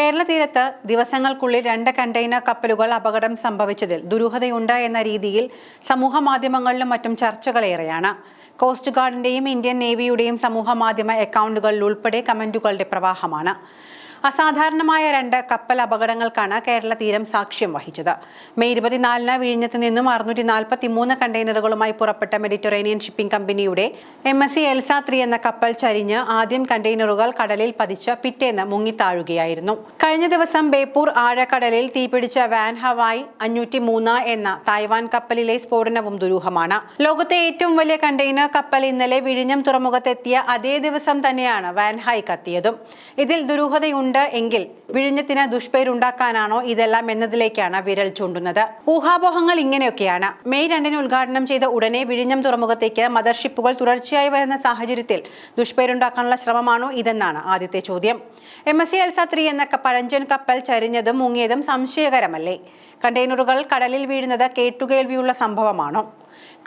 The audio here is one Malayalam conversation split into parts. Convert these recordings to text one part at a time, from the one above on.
കേരള തീരത്ത് ദിവസങ്ങൾക്കുള്ളിൽ രണ്ട് കണ്ടെയ്നർ കപ്പലുകൾ അപകടം സംഭവിച്ചതിൽ ദുരൂഹതയുണ്ട് എന്ന രീതിയിൽ സമൂഹ മാധ്യമങ്ങളിലും മറ്റും ചർച്ചകളേറെയാണ്. കോസ്റ്റ് ഗാർഡിന്റെയും ഇന്ത്യൻ നേവിയുടെയും സമൂഹ മാധ്യമ അക്കൗണ്ടുകളിൽ ഉൾപ്പെടെ കമന്റുകളുടെ പ്രവാഹമാണ്. അസാധാരണമായ രണ്ട് കപ്പൽ അപകടങ്ങൾക്കാണ് കേരള തീരം സാക്ഷ്യം വഹിച്ചത്. മെയ് ഇരുപത്തിനാലിന് വിഴിഞ്ഞത്ത് നിന്നും അറുന്നൂറ്റി നാൽപ്പത്തി മൂന്ന് കണ്ടെയ്നറുകളുമായി പുറപ്പെട്ട മെഡിറ്ററേനിയൻ ഷിപ്പിംഗ് കമ്പനിയുടെ M S C Elsa three എന്ന കപ്പൽ ചരിഞ്ഞ് ആദ്യം കണ്ടെയ്നറുകൾ കടലിൽ പതിച്ച് പിറ്റേന്ന് മുങ്ങിത്താഴുകയായിരുന്നു. കഴിഞ്ഞ ദിവസം ബേപ്പൂർ ആഴക്കടലിൽ തീപിടിച്ച വാൻ ഹവായ് അഞ്ഞൂറ്റി മൂന്ന് എന്ന തായ്വാൻ കപ്പലിലെ സ്ഫോടനവും ദുരൂഹമാണ്. ലോകത്തെ ഏറ്റവും വലിയ കണ്ടെയ്നർ കപ്പൽ ഇന്നലെ വിഴിഞ്ഞം തുറമുഖത്തെത്തിയ അതേ ദിവസം തന്നെയാണ് വാൻഹായ് കത്തിയതും. ഇതിൽ ദുരൂഹതയുണ്ട് എങ്കിൽ വിഴിഞ്ഞത്തിന് ദുഷ്പേരുണ്ടാക്കാനാണോ ഇതെല്ലാം എന്നതിലേക്കാണ് വിരൽ ചൂണ്ടുന്നത്. ഊഹാപോഹങ്ങൾ ഇങ്ങനെയൊക്കെയാണ്. മെയ് രണ്ടിന് ഉദ്ഘാടനം ചെയ്ത ഉടനെ വിഴിഞ്ഞം തുറമുഖത്തേക്ക് മദർഷിപ്പുകൾ തുടർച്ചയായി വരുന്ന സാഹചര്യത്തിൽ ദുഷ്പേരുണ്ടാക്കാനുള്ള ശ്രമമാണോ ഇതെന്നാണ് ആദ്യത്തെ ചോദ്യം. M S C Elsa three എന്ന പഴഞ്ചൻ കപ്പൽ ചരിഞ്ഞതും മുങ്ങിയതും സംശയകരമല്ലേ? കണ്ടെയ്നറുകൾ കടലിൽ വീഴുന്നത് കേട്ടുകേൾവിയുള്ള സംഭവമാണോ?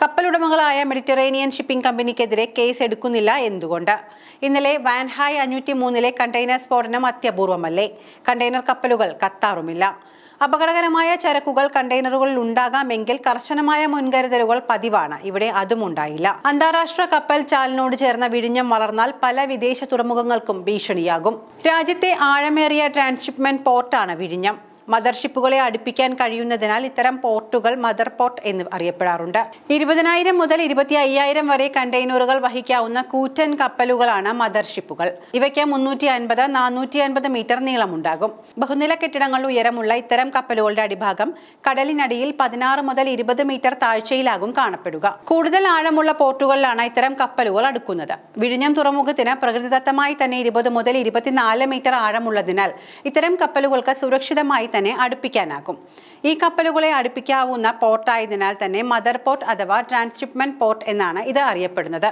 കപ്പലുടമകളായ മെഡിറ്ററേനിയൻ ഷിപ്പിംഗ് കമ്പനിക്കെതിരെ കേസ് എടുക്കുന്നില്ല എന്തുകൊണ്ട്? ഇന്നലെ വാൻഹായ് അഞ്ഞൂറ്റി മൂന്നിലെ കണ്ടെയ്നർ സ്ഫോടനം അത്യപൂർവമല്ലേ? കണ്ടെയ്നർ കപ്പലുകൾ കത്താറുമില്ല. അപകടകരമായ ചരക്കുകൾ കണ്ടെയ്നറുകളിൽ ഉണ്ടാകാമെങ്കിൽ കർശനമായ മുൻകരുതലുകൾ പതിവാണ്. ഇവിടെ അതും ഉണ്ടായില്ല. അന്താരാഷ്ട്ര കപ്പൽ ചാലിനോട് ചേർന്ന വിഴിഞ്ഞം വളർന്നാൽ പല വിദേശ തുറമുഖങ്ങൾക്കും ഭീഷണിയാകും. രാജ്യത്തെ ആഴമേറിയ ട്രാൻസ്ഷിപ്മെന്റ് പോർട്ടാണ് വിഴിഞ്ഞം. മദർഷിപ്പുകളെ അടുപ്പിക്കാൻ കഴിയുന്നതിനാൽ ഇത്തരം പോർട്ടുകൾ മദർ പോർട്ട് എന്ന് അറിയപ്പെടാറുണ്ട്. ഇരുപതിനായിരം മുതൽ ഇരുപത്തി അയ്യായിരം വരെ കണ്ടെയ്നറുകൾ വഹിക്കാവുന്ന കൂറ്റൻ കപ്പലുകളാണ് മദർഷിപ്പുകൾ. ഇവയ്ക്ക് മുന്നൂറ്റി അൻപത് നാനൂറ്റി അൻപത് മീറ്റർ നീളമുണ്ടാകും. ബഹുനില കെട്ടിടങ്ങൾ ഉയരമുള്ള ഇത്തരം കപ്പലുകളുടെ അടിഭാഗം കടലിനടിയിൽ പതിനാറ് മുതൽ ഇരുപത് മീറ്റർ താഴ്ചയിലാകും കാണപ്പെടുക. കൂടുതൽ ആഴമുള്ള പോർട്ടുകളിലാണ് ഇത്തരം കപ്പലുകൾ അടുക്കുന്നത്. വിഴിഞ്ഞം തുറമുഖത്തിന് പ്രകൃതിദത്തമായി തന്നെ ഇരുപത് മുതൽ ഇരുപത്തിനാല് മീറ്റർ ആഴമുള്ളതിനാൽ ഇത്തരം കപ്പലുകൾക്ക് സുരക്ഷിതമായി തന്നെ അടുപ്പിക്കാനാകും. ഈ കപ്പലുകളെ അടുപ്പിക്കാവുന്ന പോർട്ടായതിനാൽ തന്നെ മദർ പോർട്ട് അഥവാ ട്രാൻസ്ഷിപ്മെന്റ് പോർട്ട് എന്നാണ് ഇത് അറിയപ്പെടുന്നത്.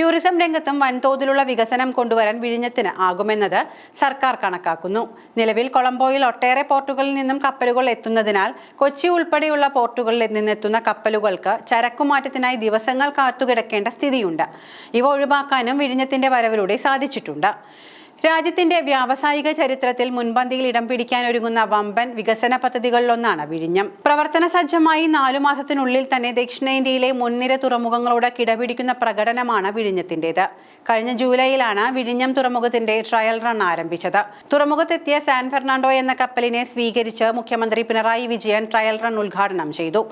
ടൂറിസം രംഗത്തും വൻതോതിലുള്ള വികസനം കൊണ്ടുവരാൻ വിഴിഞ്ഞത്തിന് ആകുമെന്നത് സർക്കാർ കണക്കാക്കുന്നു. നിലവിൽ കൊളംബോയിൽ ഒട്ടേറെ പോർട്ടുകളിൽ നിന്നും കപ്പലുകൾ എത്തുന്നതിനാൽ കൊച്ചി ഉൾപ്പെടെയുള്ള പോർട്ടുകളിൽ നിന്നെത്തുന്ന കപ്പലുകൾക്ക് ചരക്കുമാറ്റത്തിനായി ദിവസങ്ങൾ കാത്തുകിടക്കേണ്ട സ്ഥിതിയുണ്ട്. ഇവ ഒഴിവാക്കാനും വിഴിഞ്ഞത്തിന്റെ വരവിലൂടെ സാധിച്ചിട്ടുണ്ട്. രാജ്യത്തിന്റെ വ്യാവസായിക ചരിത്രത്തിൽ മുൻപന്തിയിൽ ഇടം പിടിക്കാനൊരുങ്ങുന്ന വമ്പൻ വികസന പദ്ധതികളിലൊന്നാണ് വിഴിഞ്ഞം. പ്രവർത്തന സജ്ജമായി നാലു മാസത്തിനുള്ളിൽ തന്നെ ദക്ഷിണേന്ത്യയിലെ മുൻനിര തുറമുഖങ്ങളോട് കിടപിടിക്കുന്ന പ്രകടനമാണ് വിഴിഞ്ഞത്തിന്റേത് കഴിഞ്ഞ ജൂലൈയിലാണ് വിഴിഞ്ഞം തുറമുഖത്തിന്റെ ട്രയൽ റൺ ആരംഭിച്ചത്. തുറമുഖത്തെത്തിയ സാൻ ഫെർണാണ്ടോ എന്ന കപ്പലിനെ സ്വീകരിച്ച് മുഖ്യമന്ത്രി പിണറായി വിജയൻ ട്രയൽ റൺ ഉദ്ഘാടനം ചെയ്തു.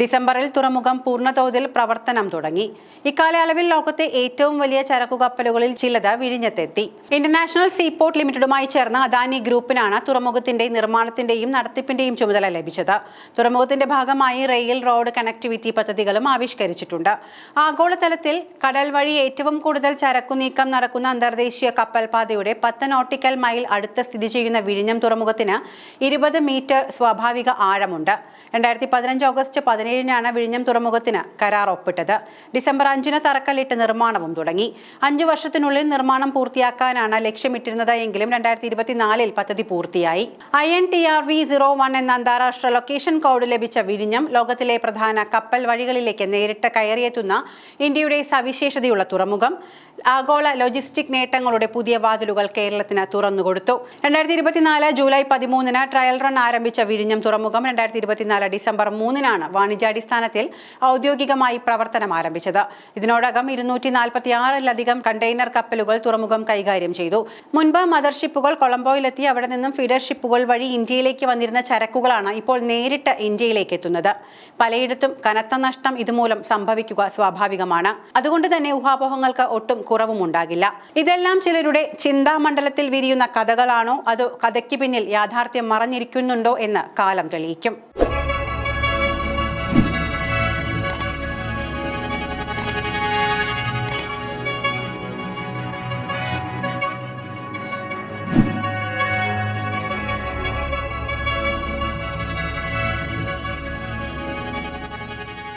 ഡിസംബറിൽ തുറമുഖം പൂർണതോതിൽ പ്രവർത്തനം തുടങ്ങി. ഇക്കാലയളവിൽ ലോകത്തെ ഏറ്റവും വലിയ ചരക്കു കപ്പലുകളിൽ ചിലത് വിഴിഞ്ഞത്തെത്തി. ഇന്റർനാഷണൽ സീപോർട്ട് ലിമിറ്റഡുമായി ചേർന്ന അദാനി ഗ്രൂപ്പിനാണ് തുറമുഖത്തിന്റെ നിർമ്മാണത്തിന്റെയും നടത്തിപ്പിന്റെയും ചുമതല ലഭിച്ചത്. തുറമുഖത്തിന്റെ ഭാഗമായി റെയിൽ റോഡ് കണക്ടിവിറ്റി പദ്ധതികളും ആവിഷ്കരിച്ചിട്ടുണ്ട്. ആഗോളതലത്തിൽ കടൽ വഴി ഏറ്റവും കൂടുതൽ ചരക്കു നീക്കം നടക്കുന്ന അന്തർദേശീയ കപ്പൽപാതയുടെ പത്ത് നോട്ടിക്കൽ മൈൽ അടുത്ത് സ്ഥിതി ചെയ്യുന്ന വിഴിഞ്ഞം തുറമുഖത്തിന് ഇരുപത് മീറ്റർ സ്വാഭാവിക ആഴമുണ്ട്. രണ്ടായിരത്തി പതിനഞ്ച് ഓഗസ്റ്റ് പതിനേഴിനാണ് വിഴിഞ്ഞം തുറമുഖത്തിന് കരാർ ഒപ്പിട്ടത്. ഡിസംബർ അഞ്ചിന് തറക്കല്ലിട്ട് നിർമ്മാണവും തുടങ്ങി. അഞ്ചു വർഷത്തിനുള്ളിൽ നിർമ്മാണം പൂർത്തിയാക്കാനാണ് ലക്ഷ്യമിട്ടിരുന്നത് എങ്കിലും രണ്ടായിരത്തി ഇരുപത്തിനാലിൽ പദ്ധതി പൂർത്തിയായി. I N T R V zero one എന്ന അന്താരാഷ്ട്ര ലൊക്കേഷൻ കോഡ് ലഭിച്ച വിഴിഞ്ഞം ലോകത്തിലെ പ്രധാന കപ്പൽ വഴികളിലേക്ക് നേരിട്ട് കയറിയെത്തുന്ന ഇന്ത്യയുടെ സവിശേഷതയുള്ള തുറമുഖം ആഗോള ലോജിസ്റ്റിക് നേട്ടങ്ങളുടെ പുതിയ വാതിലുകൾ കേരളത്തിന് തുറന്നുകൊടുത്തു. രണ്ടായിരത്തി ഇരുപത്തിനാല് ജൂലൈ പതിമൂന്നിന് ട്രയൽ റൺ ആരംഭിച്ച വിഴിഞ്ഞം തുറമുഖം രണ്ടായിരത്തി ഇരുപത്തിനാല് ഡിസംബർ മൂന്നിനാണ് വാണിജ്യാടിസ്ഥാനത്തിൽ ഔദ്യോഗികമായി പ്രവർത്തനം ആരംഭിച്ചത്. ഇതിനോടകം ഇരുന്നൂറ്റി നാൽപ്പത്തി ആറിലധികം കണ്ടെയ്നർ കപ്പലുകൾ തുറമുഖം കൈകാര്യം ചെയ്തു. മുൻപ് മദർഷിപ്പുകൾ കൊളംബോയിലെത്തി അവിടെ നിന്നും ഫീഡർ ഷിപ്പുകൾ വഴി ഇന്ത്യയിലേക്ക് വന്നിരുന്ന ചരക്കുകളാണ് ഇപ്പോൾ നേരിട്ട് ഇന്ത്യയിലേക്ക് എത്തുന്നത്. പലയിടത്തും കനത്ത നഷ്ടം ഇതുമൂലം സംഭവിക്കുക സ്വാഭാവികമാണ്. അതുകൊണ്ട് തന്നെ ഊഹാപോഹങ്ങൾക്ക് ഒട്ടും കുറവും ഉണ്ടാകില്ല. ഇതെല്ലാം ചിലരുടെ ചിന്താമണ്ഡലത്തിൽ വിരിയുന്ന കഥകളാണോ? അതോ കഥയ്ക്ക് പിന്നിൽ യാഥാർത്ഥ്യം മറഞ്ഞിരിക്കുന്നുണ്ടോ എന്ന് കാലം തെളിയിക്കും.